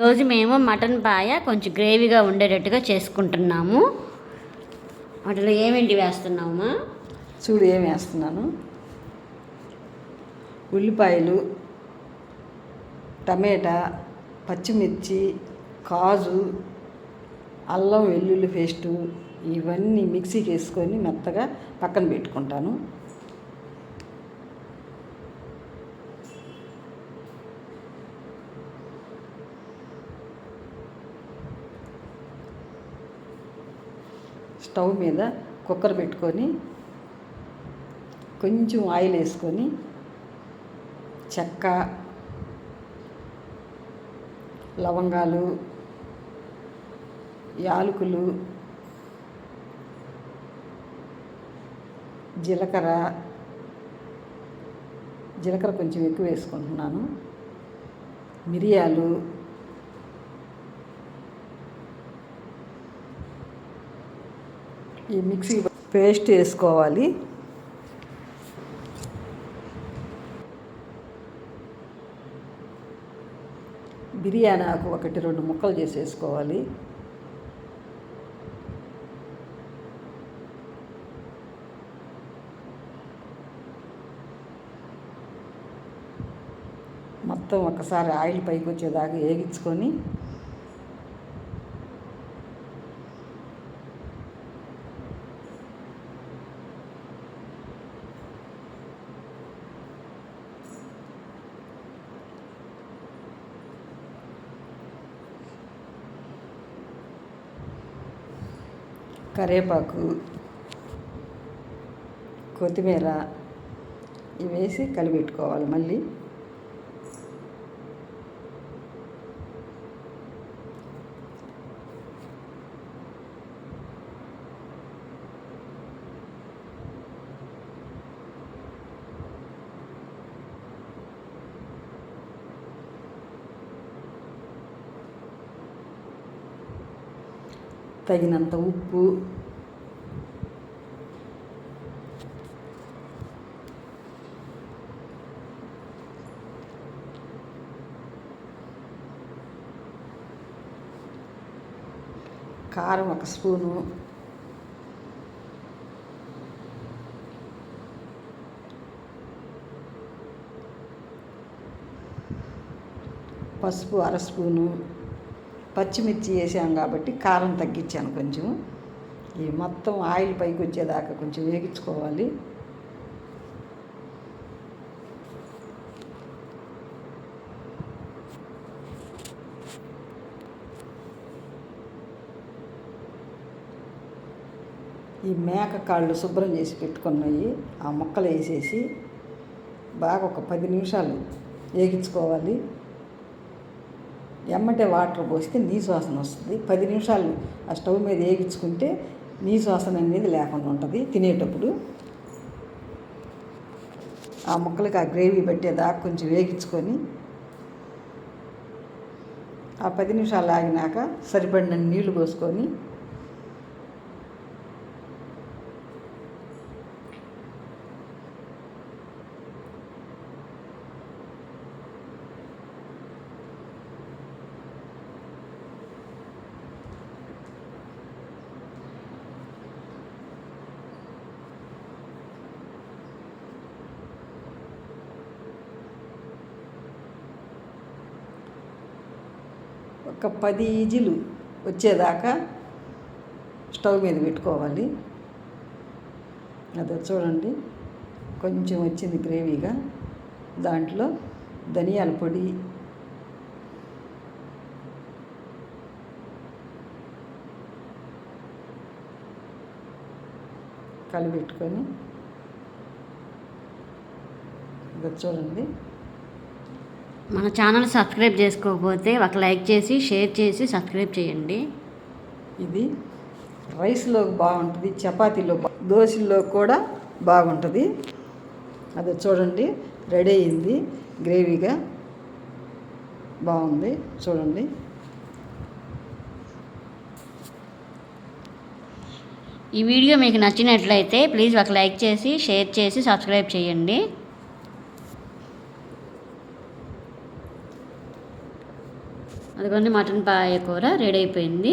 రోజు మేము మటన్ పాయ కొంచెం గ్రేవీగా ఉండేటట్టుగా చేసుకుంటున్నాము. వాటిలో ఏమేంటి వేస్తున్నామా చూడు ఏం వేస్తున్నాను. ఉల్లిపాయలు టమాటా పచ్చిమిర్చి కాజు అల్లం వెల్లుల్లి పేస్టు ఇవన్నీ మిక్సీకి వేసుకొని మెత్తగా పక్కన పెట్టుకుంటాను. స్టవ్ మీద కుక్కర్ పెట్టుకొని కొంచెం ఆయిల్ వేసుకొని చెక్క లవంగాలు యాలకులు జీలకర్ర జీలకర్ర కొంచెం ఎక్కువ వేసుకుంటున్నాను మిరియాలు ఈ మిక్సీ పేస్ట్ వేసుకోవాలి. బిర్యానీ ఆకు ఒకటి రెండు ముక్కలు చేసేసుకోవాలి మొత్తం ఒకసారి ఆయిల్ పైకి వచ్చేదాకా వేగించుకొని కరివేపాకు కొత్తిమీర ఇవి వేసి కలిపెట్టుకోవాలి మళ్ళీ. తగినంత ఉప్పు. కారం ఒక స్పూను. పసుపు అర స్పూను. పచ్చిమిర్చి వేసాం కాబట్టి కారం తగ్గించాను కొంచెం. ఈ మొత్తం ఆయిల్ పైకి వచ్చేదాకా కొంచెం వేగించుకోవాలి. ఈ మేక కాళ్ళు శుభ్రం చేసి పెట్టుకున్నాయి. ఆ ముక్కలు వేసేసి బాగా ఒక పది నిమిషాలు వేగించుకోవాలి. ఎమ్మటే వాటర్ పోస్తే నీ వాసన వస్తుంది. పది నిమిషాలు ఆ స్టవ్ మీద వేగించుకుంటే నీ వాసన అనేది లేకుండా ఉంటుంది తినేటప్పుడు. ఆ ముక్కలకి ఆ గ్రేవీ పెట్టేదాకా కొంచెం వేగించుకొని ఆ పది నిమిషాలు ఆగినాక సరిపడిన నీళ్ళు పోసుకొని ఒక పది ఈజీలు వచ్చేదాకా స్టవ్ మీద పెట్టుకోవాలి. అదే చూడండి. కొంచెం వచ్చింది గ్రేవీగా. దాంట్లో ధనియాల పొడి కలిపెట్టుకొని ఇది చూడండి. మన ఛానల్ సబ్స్క్రైబ్ చేసుకోకపోతే ఒక లైక్ చేసి షేర్ చేసి సబ్స్క్రైబ్ చేయండి. ఇది రైస్లో బాగుంటుంది చపాతీలో దోశల్లో కూడా బాగుంటుంది. అది చూడండి రెడీ అయింది గ్రేవీగా బాగుంది చూడండి. ఈ వీడియో మీకు నచ్చినట్లయితే ప్లీజ్ ఒక లైక్ చేసి షేర్ చేసి సబ్స్క్రైబ్ చేయండి. అదిగోండి మటన్ పాయ కూర రెడీ అయిపోయింది.